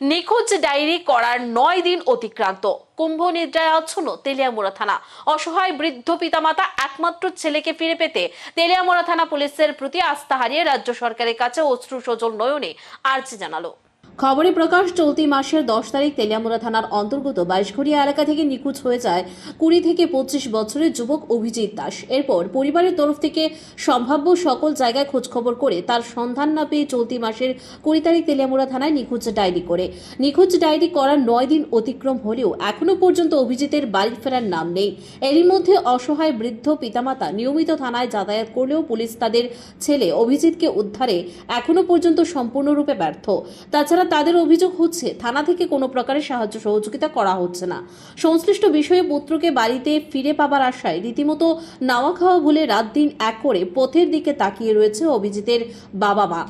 নিখোঁজ ডায়েরি করার নয় দিন অতিক্রান্ত। কুম্ভ নিদ্রায় আচ্ছন্ন তেলিয়ামোড়া থানা। অসহায় বৃদ্ধ পিতামাতা একমাত্র ছেলেকে ফিরে পেতে তেলিয়ামোড়া থানা পুলিশের প্রতি আস্থা হারিয়ে রাজ্য সরকারের কাছে অশ্রু সজল নয়নে আর্জি জানালো। খবরে প্রকাশ, চলতি মাসের দশ তারিখ তেলিয়ামুড়া থানার অন্তর্গত বাইশঘড়িয়া এলাকা থেকে নিখোঁজ হয়ে যায় কুড়ি থেকে পঁচিশ বছরের যুবক অভিজিৎ দাস। এরপর পরিবারের তরফ থেকে সম্ভাব্য সকল জায়গায় খোঁজখবর করে তার সন্ধান না পেয়ে চলতি মাসের কুড়ি তারিখ তেলিয়ামুড়া থানায় নিখোঁজ ডায়েরি করে। নিখোঁজ ডায়েরি করার নয় দিন অতিক্রম হলেও এখনও পর্যন্ত অভিজিতের বাড়ি ফেরার নাম নেই। এরই মধ্যে অসহায় বৃদ্ধ পিতামাতা নিয়মিত থানায় যাতায়াত করলেও পুলিশ তাদের ছেলে অভিজিৎকে উদ্ধারে এখনও পর্যন্ত সম্পূর্ণরূপে ব্যর্থ। তাছাড়া তাদের অভিযোগ হচ্ছে, থানা থেকে কোনো প্রকারের সাহায্য সহযোগিতা করা হচ্ছে না। সংশ্লিষ্ট বিষয়ে পুত্রকে বাড়িতে ফিরে পাবার আশায় রীতিমতো নাওয়া খাওয়া ভুলে রাত দিন এক করে পথের দিকে তাকিয়ে রয়েছে অভিজিতের বাবা মা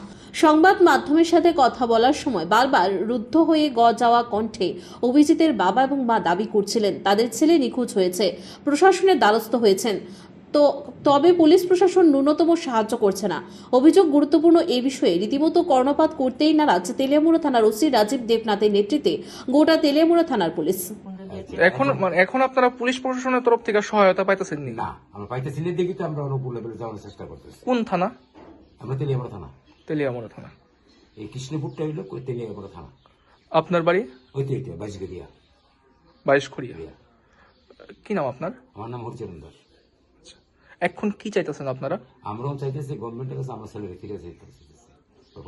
সংবাদ মাধ্যমের সাথে কথা বলার সময় বারবার রুদ্ধ হয়ে গ যাওয়া কণ্ঠে অভিজিতের বাবা এবং মা দাবি করছিলেন, তাদের ছেলে নিখোঁজ হয়েছে, প্রশাসনের দ্বারস্থ হয়েছেন। তো তবে পুলিশ প্রশাসন ন্যূনতম সাহায্য করছে না। অভিযোগ গুরুত্বপূর্ণ এই বিষয়ে রীতিমতো কর্ণপাত করতেই নারাজ তেলিয়ামুড়া থানার ওসি রাজীব দেবনাথের নেতৃত্বে গোটা তেলিয়ামুড়া থানার পুলিশ। এখন মানে এখন আপনারা পুলিশ প্রশাসনের তরফ থেকে সহায়তা পাইতেছেন না আমরা পাইতেছি না দেখি তো আমরা অনুকূল লেভেলে যাওয়ার চেষ্টা করতেছি। কোন থানা? আমরা তেলিয়ামরা থানা। তেলিয়ামুড়া থানা। এই কৃষ্ণপুরটা হইল কই তেলিয়ামরা থানা। আপনার বাড়ি? ওই তো এটা বাজিগেরিয়া বাইশ খড়িয়া কি নাম আপনার? আমার নাম হরিচরণ দাস। এখন কি চাইতেছেন আপনারা? আমরাও চাইতেছি গভর্নমেন্টের কাছে আমরা ছেলে ফিরে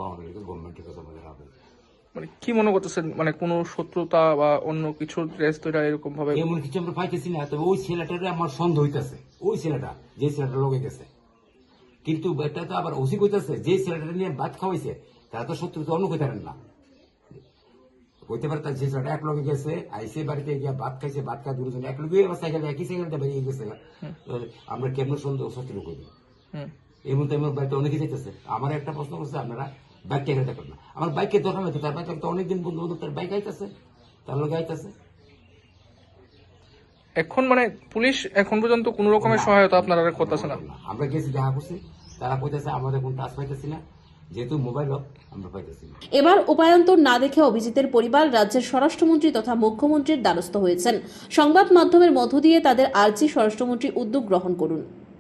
আমাদেরকে গভর্নমেন্টের কাছে আমাদের হবে মানে কি মনে করতেছেন? মানে কোনো শত্রুতা বা অন্য কিছু রেস্তোরাঁ এরকম ভাবে এমন কিছু আমরা পাইতেছি না তবে ওই ছেলেটারে আমার সন্দেহ হইতেছে। ওই ছেলেটা যে ছেলেটা লোকে গেছে। কিন্তু এটা তো আবার ওসি কইতেছে যে ছেলেটা নিয়ে ভাত খাওয়াইছে তারা তো শত্রু তো অন্য কইতারেন না। হইতে পারে তার যে ছেলেটা এক লগে গেছে আইসে বাড়িতে গিয়া ভাত খাইছে ভাত খাই দুজন এক লগে আবার সাইকেল একই সাইকেলটা বেরিয়ে গেছে? আমরা কেমন সন্দেহ শত্রু করি এই মধ্যে আমার বাড়িতে অনেকে যেতেছে আমার একটা প্রশ্ন করছে আপনারা বাইক কে হেঁটে করেন না। আমার বাইকের দরকার হয়েছে তার বাইক তো অনেকদিন বন্ধু বন্ধু তার বাইক আইতেছে তার লগে আইতেছে। এখন মানে পুলিশ এখন পর্যন্ত কোনো রকমের সহায়তা আপনারা করতেছে না? আমরা গেছি দেখা করছি তারা কইতেছে আমাদের কোন টাচ পাইতেছি না। এবার উপায়ন্তর না দেখে অভিজিতের পরিবার রাজ্যের স্বরাষ্ট্রমন্ত্রী তথা মুখ্যমন্ত্রীর দ্বারস্থ হয়েছেন। সংবাদ মাধ্যমের মধ্য দিয়ে তাদের আর্জি স্বরাষ্ট্রমন্ত্রী উদ্যোগ গ্রহণ করুন।